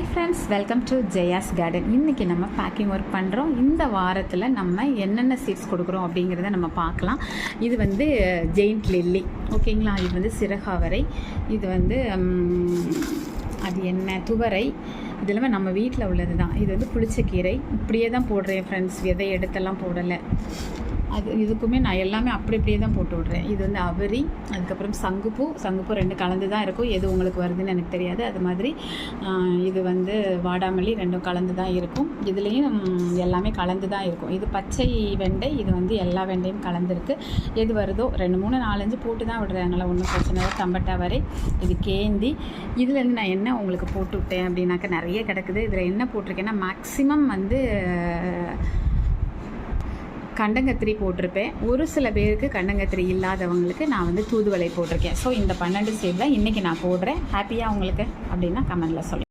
Hi friends welcome to Jaya's garden இன்றைக்கி நம்ம packing work பண்ணுறோம் இந்த வாரத்தில் நம்ம என்னென்ன சீட்ஸ் கொடுக்குறோம் அப்படிங்கிறத நம்ம பார்க்கலாம். இது வந்து ஜெயிண்ட் லில்லி ஓகேங்களா இது வந்து சிறகாவரை. இது வந்து um, அது என்ன? துவரை. இது எல்லாமே நம்ம வீட்டில் உள்ளது தான் இது வந்து புளிச்சக்கீரை. இப்படியே தான் போடுறேன் ஃப்ரெண்ட்ஸ் விதை எடுத்தெல்லாம் போடலை. அது இதுக்குமே நான் எல்லாமே அப்படி அப்படியே தான் போட்டு விட்றேன். இது வந்து அவரி அதுக்கப்புறம் சங்குப்பூ. சங்குப்பூ ரெண்டு கலந்து தான் இருக்கும். எது உங்களுக்கு வருதுன்னு எனக்கு தெரியாது. அது மாதிரி இது வந்து வாடாமல்லி ரெண்டும் கலந்து தான் இருக்கும். இதுலேயும் எல்லாமே கலந்து தான் இருக்கும். இது பச்சை வெண்டை இது வந்து எல்லா வெண்டையும் கலந்துருக்கு. எது வருதோ ரெண்டு மூணு நாலஞ்சு போட்டு தான் விடுறாங்களா ஒன்றும் பிரச்சனை இல்லை. தம்பட்டா வரை இது கேந்தி. இதுலேருந்து நான் என்ன உங்களுக்கு போட்டு விட்டேன் அப்படின்னாக்கா நிறைய கிடக்குது. இதில் என்ன போட்டிருக்கேன்னா மேக்ஸிமம் வந்து கண்டங்கத்திரி போட்டிருப்பேன். ஒரு சில பேருக்கு கண்டங்கத்திரி இல்லாதவங்களுக்கு நான் வந்து தூதுவளை போட்டிருக்கேன். ஸோ இந்த பன்னெண்டு ஸ்டேப்பில் இன்றைக்கி நான் போடுறேன். ஹாப்பியாக உங்களுக்கு? அப்படின்னா கமெண்டில் சொல்லுங்கள்